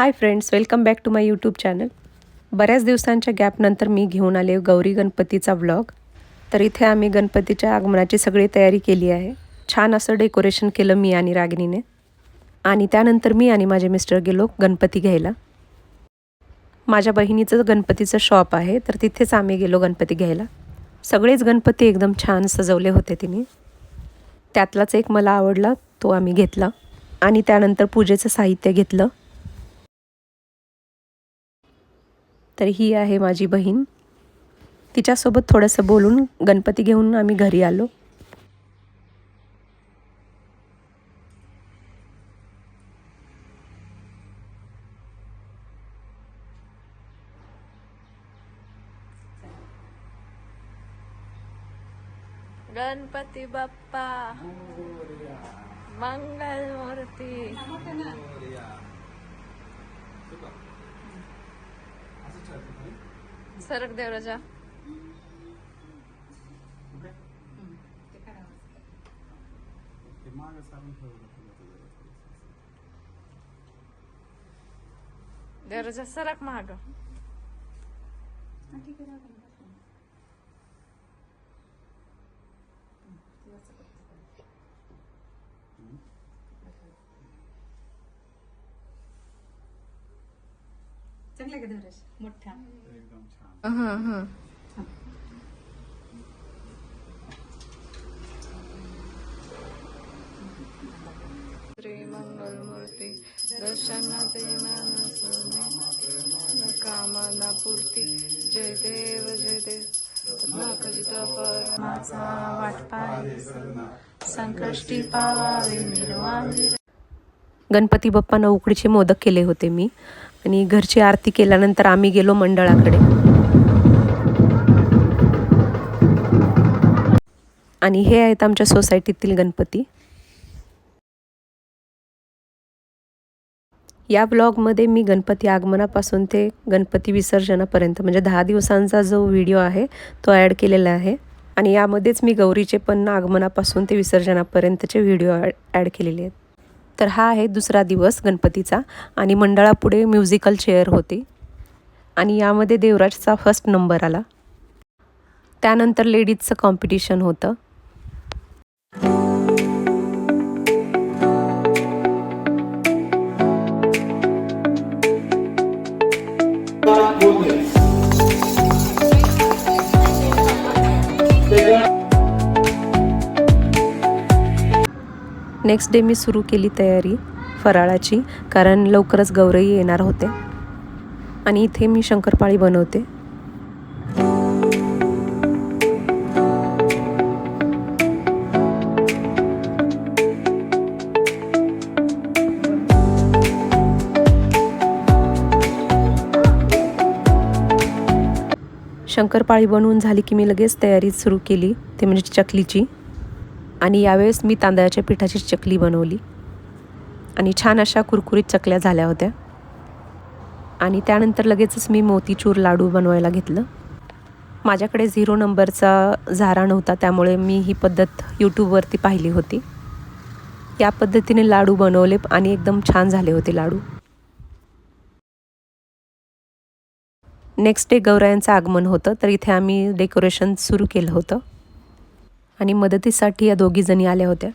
Hi friends welcome back to my YouTube channel बऱ्याच दिवसांच्या गॅपनंतर मी घेऊन आले गौरी गणपतीचा व्लॉग तर इथे आम्ही गणपतीच्या आगमनाची सगळी तयारी केली आहे. छान असं डेकोरेशन केलं मी आणि रागिनीने आणि त्यानंतर मी आणि माझे मिस्टर गेलो गणपती घ्यायला. माझ्या बहिणीचं गणपतीचं शॉप आहे तर तिथेच आम्ही गेलो गणपती घ्यायला. सगळेच गणपती एकदम छान सजवले होते तिने. त्यातलाच एक मला आवडला तो आम्ही घेतला. आणि त्यानंतर पूजेचं साहित्य घेतलं. तर ही आहे माझी बहीण. तिच्यासोबत थोडंसं बोलून गणपती घेऊन आम्ही घरी आलो. गणपती बाप्पा मंगल मूर्ती सरक देवराजा. देवराजा सरक महाग चांगला का धरस मोठा. श्री मंगल मूर्ती दर्शनाचे मानसने कामना पूर्ती जय देव जय देव. नाकजित परमाचा वाट संकष्टी पावावे निर्वाणी. गणपती बाप्पांना उकडीचे मोदक केले होते मी. आणि घरची आरती केल्यानंतर आम्ही गेलो मंडळाकडे. आणि हे आहेत आमच्या सोसायटीतील गणपती. या ब्लॉगमध्ये मी गणपती आगमनापासून ते गणपती विसर्जनापर्यंत म्हणजे दहा दिवसांचा जो व्हिडिओ आहे तो ॲड केलेला आहे. आणि यामध्येच मी गौरीचे पण आगमनापासून ते विसर्जनापर्यंतचे व्हिडिओ ॲड केलेले आहेत. तर हा आहे दुसरा दिवस गणपतीचा आणि मंडळापुढे म्युझिकल चेअर होती. आणि यामध्ये देवराजचा फर्स्ट नंबर आला. त्यानंतर लेडीजचं कॉम्पिटिशन होतं. नेक्स्ट डे मी सुरू केली तयारी फराळाची कारण लवकरच गौरई येणार होते. आणि इथे मी शंकरपाळी बनवते. शंकरपाळी बनवून झाली की मी लगेच तयारी सुरू केली ते म्हणजे चकलीची. आणि यावेळेस मी तांदळाच्या पिठाची चकली बनवली. आणि छान अशा कुरकुरीत चकल्या झाल्या होत्या. आणि त्यानंतर लगेचच मी मोतीचूर लाडू बनवायला घेतलं. माझ्याकडे झिरो नंबरचा झारा नव्हता त्यामुळे मी ही पद्धत यूट्यूबवरती पाहिली होती. या पद्धतीने लाडू बनवले आणि एकदम छान झाले होते लाडू. नेक्स्ट डे गौरायांचं आगमन होतं तर इथे आम्ही डेकोरेशन सुरू केलं होतं. आणि मदतीसाठी या दोघीजणी आल्या होत्या.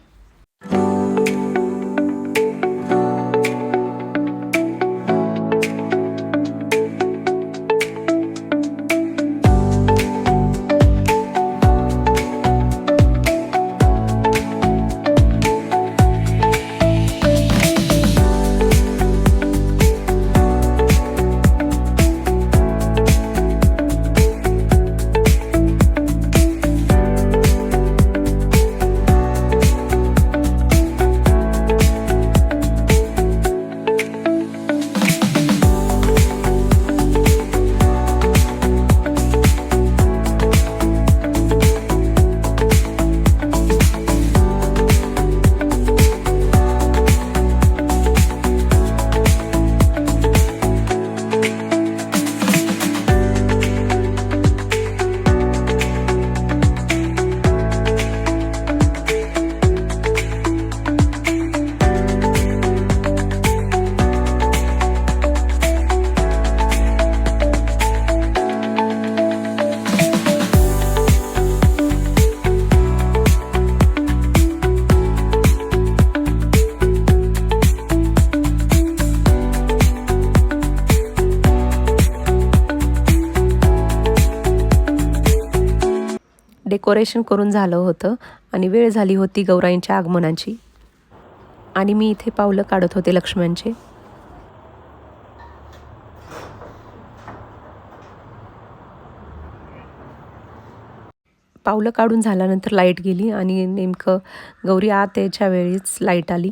डेकोरेशन करून झालं होतं आणि वेळ झाली होती गौराईंच्या आगमनाची. आणि मी इथे पावलं काढत होते लक्ष्मणचे. पावलं काढून झाल्यानंतर लाइट गेली आणि नेमकं गौरी आत यायच्या वेळीच लाइट आली.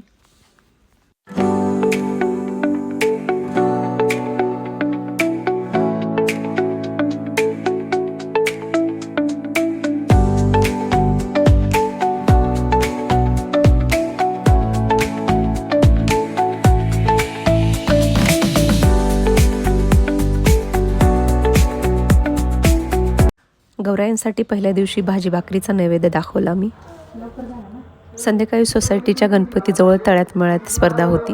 गौरायांसाठी पहिल्या दिवशी भाजी भाकरीचा नैवेद्य दाखवला मी. संध्याकाळी सोसायटीच्या गणपतीजवळ तळ्यात मळ्यात स्पर्धा होती.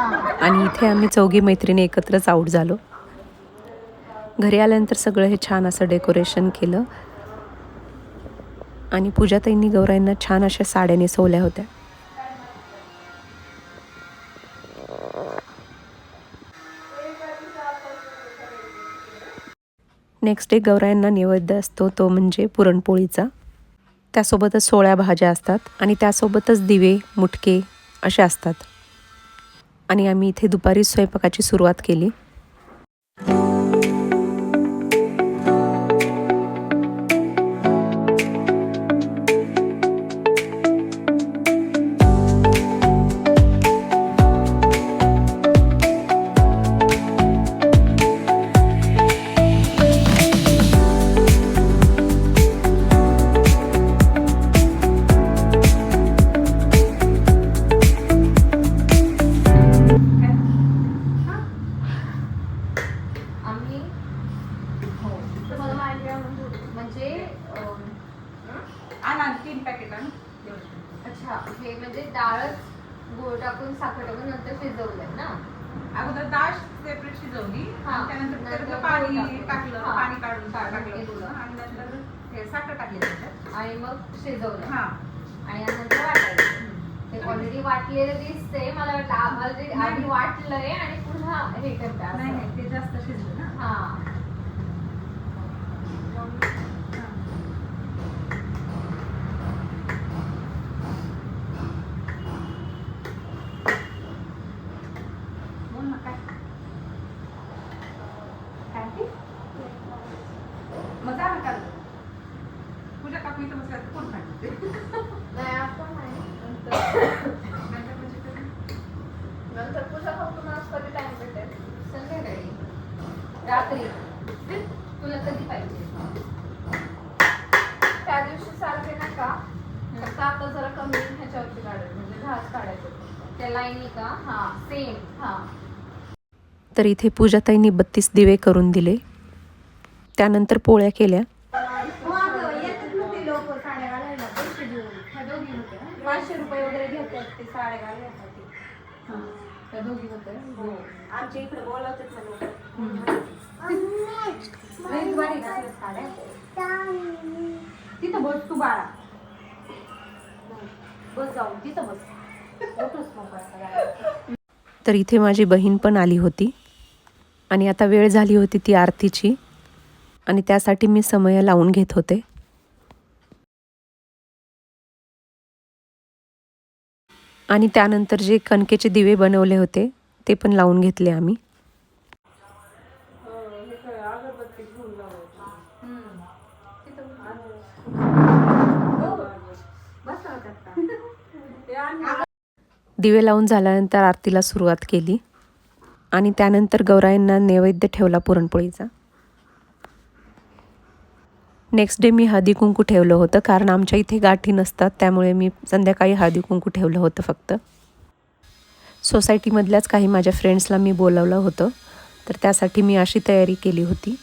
आणि इथे आम्ही चौघी मैत्रिणी एकत्रच आऊट झालो. घरी आल्यानंतर सगळं हे छान असं डेकोरेशन केलं. आणि पूजाताईंनी गौराईंना छान अशा साड्या नेसवल्या होत्या. नेक्स्ट डे गौरायांना नैवेद्य असतो तो म्हणजे पुरणपोळीचा. त्यासोबतच सोळ्या भाज्या असतात आणि त्यासोबतच दिवे मुटके असे असतात. आणि आम्ही इथे दुपारी स्वयंपाकाची सुरुवात केली. शिजवलं. हा. आणि नंतर वाटायचं. ते ऑलरेडी वाटलेलं दिसते मला वाटलं ऑलरेडी आधी वाटलंय आणि पुन्हा हे करता नाही नाही ते जास्त शिजलं ना. हा बोल ना काय काय ते? मग जा ना काढ. पूजा काकू इथं बसल्या तर कोण काढते नाही आपण नाही नंतर. नंतर म्हणजे कधी? नंतर पूजा भाऊ तुम्हाला कधी टाइम भेटेल? संध्याकाळी. रात्री. तुला कधी पाहिजे? त्या दिवशी सारखे ना का? फक्त आता जरा कमी ह्याच्यावरती काढायचं म्हणजे घास काढायचं. त्या लाईनी का? हा सेम हा. तर इथे पूजाताईंनी बत्तीस दिवे करून दिले. त्यानंतर पोळ्या केल्या. त्या दोघी होत्या. हो आमच्या इकडे बोलवतेच लई भारी घातल्या साड्या. तिथं बस तू बाळा. बस जाऊ तिथं बस. मोठंच मग बस तर इथे माझी बहीण पण आली होती. आणि आता वेळ झाली होती ती आरतीची. आणि त्यासाठी मी समय लावून घेत होते. आणि त्यानंतर जे कणकेचे दिवे बनवले होते ते पण लावून घेतले आम्ही. दिवे लावून झाल्यानंतर आरतीला सुरुवात केली. आणि त्यानंतर गौराईंना नैवेद्य ठेवला पुरणपोळीचा. नेक्स्ट डे मी हळदी कुंकू ठेवलं होतं कारण आमच्या इथे गाठी नसतात त्यामुळे मी संध्याकाळी हळदी कुंकू ठेवलं होतं फक्त. सोसायटीमधल्याच काही माझ्या फ्रेंड्सला मी बोलवलं होतं तर त्यासाठी मी अशी तयारी केली होती.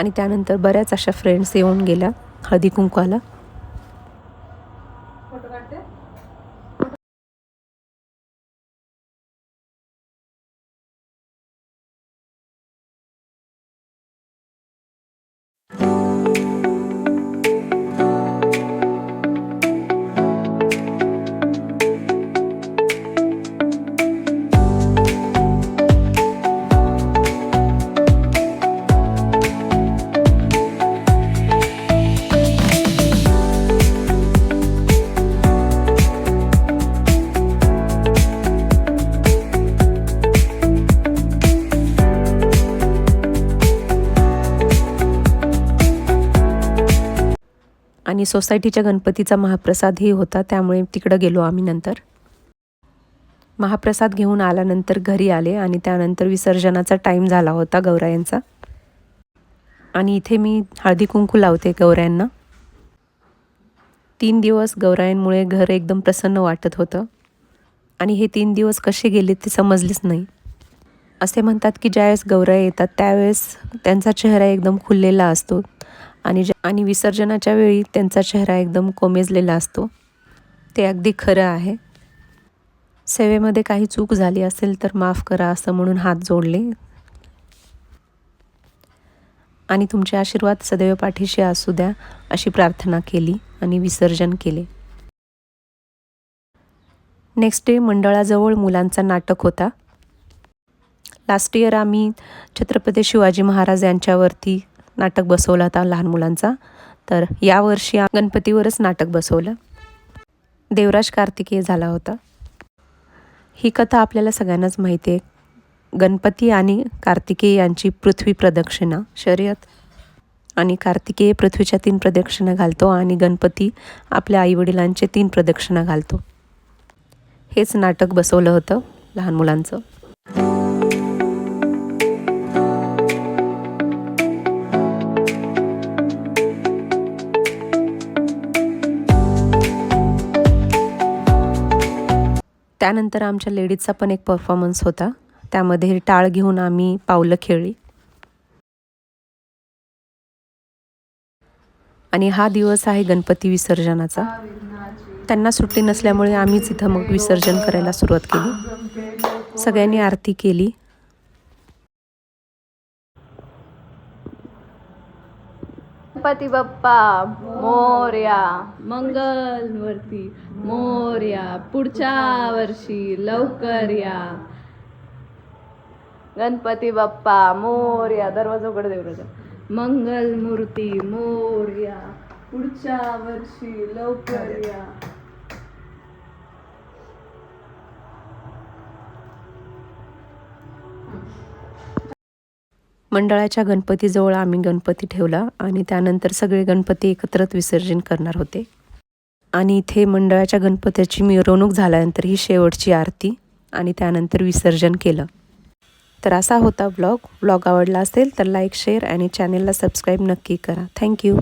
आणि त्यानंतर बऱ्याच अशा फ्रेंड्स येऊन गेल्या हळदी कुंकवाला. आणि सोसायटीच्या गणपतीचा महाप्रसादही होता त्यामुळे तिकडं गेलो आम्ही नंतर. महाप्रसाद घेऊन आल्यानंतर घरी आले आणि त्यानंतर विसर्जनाचा टाईम झाला होता गौरायांचा आणि इथे मी हळदी कुंकू लावते गौरायांना तीन दिवस गौरायांमुळे घर एकदम प्रसन्न वाटत होतं. आणि हे तीन दिवस कसे गेले ते समजलेच नाही. असे म्हणतात की ज्यावेळेस गौराई येतात त्यावेळेस त्यांचा चेहरा एकदम खुललेला असतो. आणि आणि विसर्जनाच्या वेळी त्यांचा चेहरा एकदम कोमेजलेला असतो. ते अगदी खरं आहे. सेवेमध्ये काही चूक झाली असेल तर माफ करा असं म्हणून हात जोडले. आणि तुमचे आशीर्वाद सदैव पाठीशी असू द्या अशी प्रार्थना केली आणि विसर्जन केले. नेक्स्ट डे मंडळाजवळ मुलांचा नाटक होता. लास्ट इयर आम्ही छत्रपती शिवाजी महाराज यांच्यावरती नाटक बसवला होता लहान मुलांचा. तर यावर्षी गणपतीवरच नाटक बसवलं. देवराज कार्तिकेय झाला होता. ही कथा आपल्याला सगळ्यांनाच माहिती आहे गणपती आणि कार्तिकेय यांची पृथ्वी प्रदक्षिणा. शर्यत. आणि कार्तिकेय पृथ्वीच्या तीन प्रदक्षिणा घालतो आणि गणपती आपल्या आईवडिलांचे तीन प्रदक्षिणा घालतो. हेच नाटक बसवलं होतं लहान मुलांचं. त्यानंतर आमच्या लेडीजचा पण एक परफॉर्मन्स होता. त्यामध्ये टाळ घेऊन आम्ही पावलं खेळली. आणि हा दिवस आहे गणपती विसर्जनाचा. त्यांना सुट्टी नसल्यामुळे आम्हीच इथं मग विसर्जन करायला सुरुवात केली. सगळ्यांनी आरती केली. गणपती बाप्पा मोर्या. मंगल मूर्ती मोर्या. पुढच्या वर्षी लवकर या. गणपती बाप्पा मोर्या. दरवाजा उघड देवराजा मंगल मूर्ती मोर्या. पुढच्या वर्षी लवकर या. मंडळाच्या गणपतीजवळ आम्ही गणपती ठेवला आणि त्यानंतर सगळे गणपती एकत्रच विसर्जन करणार होते. आणि इथे मंडळाच्या गणपतीची मिरवणूक झाल्यानंतर ही शेवटची आरती आणि त्यानंतर विसर्जन केलं. तर असा होता ब्लॉग. ब्लॉग आवडला असेल तर लाईक शेअर आणि चॅनेलला सबस्क्राईब नक्की करा. थँक्यू